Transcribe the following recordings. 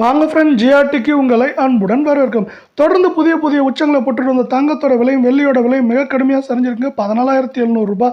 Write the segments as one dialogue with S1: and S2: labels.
S1: வாங்க ஃப்ரெண்ட் ஜிஆர்டிக்கு உங்களை அன்புடன் வரவேற்கும். தொடர்ந்து புதிய புதிய உச்சங்களை போட்டுட்டு வந்த தங்கத்தோட விலையும் வெள்ளியோட விலையும் மிக கடுமையாக சரிஞ்சிருக்கு பதினாலாயிரத்தி எழுநூறுபா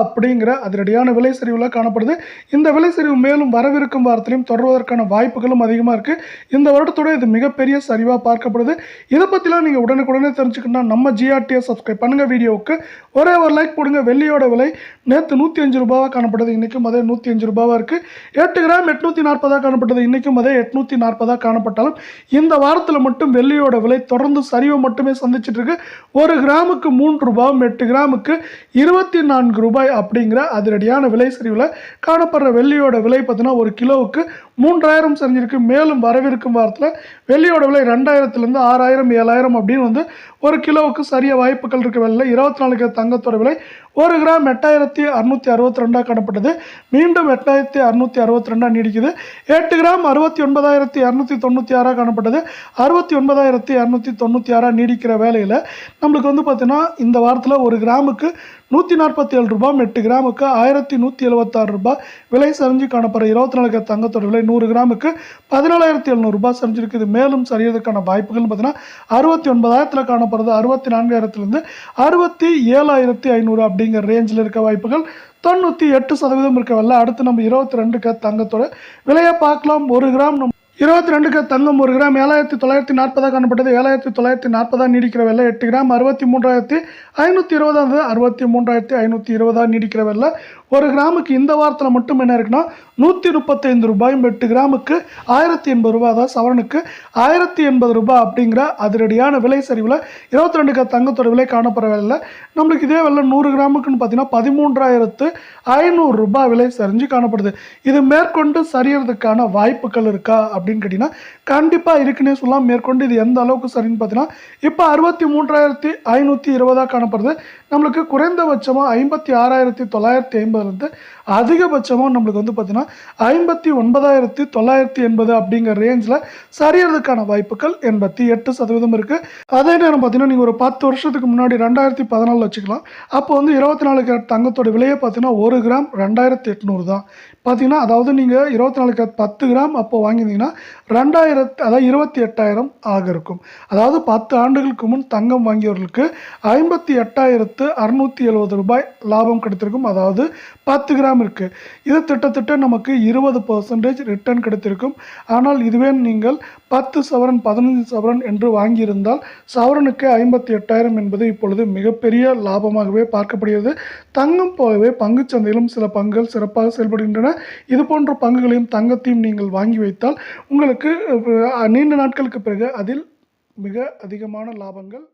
S1: அப்படிங்கிற அதிரடியான விலை சரிவில் காணப்படுது. இந்த விலை சரிவு மேலும் வரவிருக்கும் வாரத்திலையும் தொடர்வதற்கான வாய்ப்புகளும் அதிகமாக இருக்குது இந்த வருடத்தோட இது மிகப்பெரிய சரிவாக பார்க்கப்படுது. இதை பற்றிலாம் நீங்கள் உடனுக்குடனே தெரிஞ்சுக்கணும்னா நம்ம ஜிஆர்டியை சப்ஸ்கிரைப் பண்ணுங்கள் வீடியோவுக்கு. ஒரே ஒரு லைக் போடுங்க. வெள்ளியோட விலை நேற்று நூற்றி அஞ்சு ரூபாவாக காணப்படுது. இன்றைக்கும் அதே நூற்றி அஞ்சு ரூபாவாக இருக்குது எட்டு கிராம் எட்நூற்றி நாற்பதாக காணப்பட்டது இன்றைக்கும் அதே எட்நூற்றி நாற்பதாக காணப்பட்டாலும் இந்த வாரத்தில் மட்டும் வெள்ளியோட விலை தொடர்ந்து சரிவை மட்டுமே சந்திச்சிட்டு இருக்கு ஒரு கிராமுக்கு மூன்று ரூபாயும் எட்டு கிராமுக்கு இருபத்தி நான்கு ரூபாய் அப்படிங்கிற அதிரடியான விலை சரிவில் காணப்படுற வெள்ளியோட விலை பார்த்தீங்கன்னா ஒரு கிலோவுக்கு மூன்றாயிரம் சரிஞ்சிருக்கு. மேலும் வரவிருக்கும் வாரத்தில் வெள்ளியோட விலை ரெண்டாயிரத்துலேருந்து ஆறாயிரம் ஏழாயிரம் அப்படின்னு வந்து ஒரு கிலோவுக்கு சரிய வாய்ப்புகள் இருக்க. வேலையில் இருபத்தி நாலு கிலோ தங்கத்தோட விலை ஒரு கிராம் எட்டாயிரத்தி அறுநூற்றி அறுபத்தி ரெண்டாக காணப்பட்டது மீண்டும் எட்டாயிரத்தி அறுநூற்றி அறுபத்தி ரெண்டாக நீடிக்குது. எட்டு கிராம் அறுபத்தி ஒன்பதாயிரத்தி இரநூத்தி தொண்ணூற்றி ஆறாக காணப்பட்டது. அறுபத்தி ஒன்பதாயிரத்தி இரநூத்தி தொண்ணூற்றி ஆறாக நீடிக்கிற வேலையில் நம்மளுக்கு வந்து பார்த்திங்கன்னா இந்த வாரத்தில் ஒரு கிராமுக்கு நூற்றி நாற்பத்தி ஏழு ரூபாய் எட்டு கிராமுக்கு ஆயிரத்தி நூற்றி எழுபத்தாறு ரூபாய் விலை சரிஞ்சு காணப்படுற இருபத்தி நாலு கிராம் தங்கத்தோட விலை நூறு கிராமுக்கு பதினாலாயிரத்தி எழுநூறுபா சரிஞ்சிருக்கு. இது மேலும் சரியறதுக்கான வாய்ப்புகள்னு பார்த்தீங்கன்னா அறுபத்தி ஒன்பதாயிரத்தில் காணப்படுறது அறுபத்தி நான்காயிரத்துலேருந்து அறுபத்தி ஏழாயிரத்தி ஐநூறு அப்படிங்கிற ரேஞ்சில் இருக்க வாய்ப்புகள். தொண்ணூற்றி எட்டு சதவீதம் இருக்க வரல அடுத்து நம்ம இருபத்தி ரெண்டுக்கு தங்கத்தோட விலையை பார்க்கலாம். ஒரு கிராம் நம்ம இருபத்தி ரெண்டுக்கு தங்கம் ஒரு கிராம் ஏழாயிரத்தி தொள்ளாயிரத்தி நாற்பதாக காணப்பட்டது. ஏழாயிரத்தி தொள்ளாயிரத்தி நாற்பதாக நீடிக்கிற வெள்ளை எட்டு கிராம் அறுபத்தி மூன்றாயிரத்தி ஐநூற்றி இருபதாவது அறுபத்தி மூன்றாயிரத்தி ஐநூற்றி இருபதாக நீடிக்கிற வெள்ளை. ஒரு கிராமுக்கு இந்த வாரத்தில் மட்டும் என்ன இருக்குன்னா நூற்றி முப்பத்தைந்து ரூபாயும் எட்டு கிராமுக்கு ஆயிரத்தி எண்பது ரூபாய் அதாவது சவரனுக்கு ஆயிரத்தி எண்பது ரூபாய் அப்படிங்கிற அதிரடியான விலை சரிவில் இருபத்தி ரெண்டுக்கு தங்கத்தோட விலை காணப்படுற வெள்ளை. நம்மளுக்கு இதே வெள்ளை நூறு கிராமுக்குன்னு பார்த்தீங்கன்னா பதிமூன்றாயிரத்து ஐநூறு ரூபாய் விலை சரிஞ்சு காணப்படுது. இது மேற்கொண்டு சரியறதுக்கான வாய்ப்புகள் இருக்கா அப்படின்னு கேட்டிங்கன்னா கண்டிப்பாக இருக்குன்னே சொல்லலாம். மேற்கொண்டு இது எந்த அளவுக்கு சரின்னு பார்த்தீங்கன்னா இப்போ அறுபத்தி மூன்றாயிரத்தி ஐநூற்றி இருபதாக காணப்படுது. நம்மளுக்கு குறைந்தபட்சமாக ஐம்பத்தி ஆறாயிரத்தி தொள்ளாயிரத்தி ஐம்பதுலேருந்து அதிகபட்சமாக நம்மளுக்கு வந்து பார்த்தீங்கன்னா ஐம்பத்தி ஒன்பதாயிரத்தி தொள்ளாயிரத்தி எண்பது அப்படிங்கிற ரேஞ்சில் சரியறதுக்கான வாய்ப்புகள் எண்பத்தி எட்டு சதவீதம் இருக்குது அதே நேரம் பார்த்தீங்கன்னா நீங்கள் ஒரு பத்து வருஷத்துக்கு முன்னாடி ரெண்டாயிரத்தி பதினாலில் வச்சுக்கலாம். அப்போ வந்து இருபத்தி நாலு கேரட் தங்கத்தோட விலையை பார்த்தீங்கன்னா ஒரு கிராம் ரெண்டாயிரத்தி எட்நூறு தான். பார்த்தீங்கன்னா அதாவது நீங்கள் இருபத்தி நாலு கேரட் பத்து கிராம் அப்போ வாங்கியிருந்தீங்கன்னா ரெண்டாயிரத்து அதாவது இருபத்தி எட்டாயிரம் ஆக இருக்கும் அதாவது பத்து ஆண்டுகளுக்கு முன் தங்கம் வாங்கியவர்களுக்கு ஐம்பத்தி எட்டாயிரத்து அறுநூற்றி எழுபது ரூபாய் லாபம் கிடைத்திருக்கும். அதாவது பத்து கிராம் இருக்குது இது திட்டத்திட்ட நமக்கு இருபது பர்சன்டேஜ் ரிட்டர்ன் கிடைத்திருக்கும். ஆனால் இதுவே நீங்கள் பத்து சவரன் பதினஞ்சு சவரன் என்று வாங்கியிருந்தால் சவரனுக்கு ஐம்பத்தி எட்டாயிரம் என்பது இப்பொழுது மிகப்பெரிய லாபமாகவே பார்க்கப்படுகிறது. தங்கம் போலவே பங்குச்சந்தையிலும் சில பங்குகள் சிறப்பாக செயல்படுகின்றன. இது போன்ற பங்குகளையும் தங்கத்தையும் நீங்கள் வாங்கி வைத்தால் உங்களுக்கு நீண்ட நாட்களுக்கு பிறகு அதில் மிக அதிகமான லாபங்கள்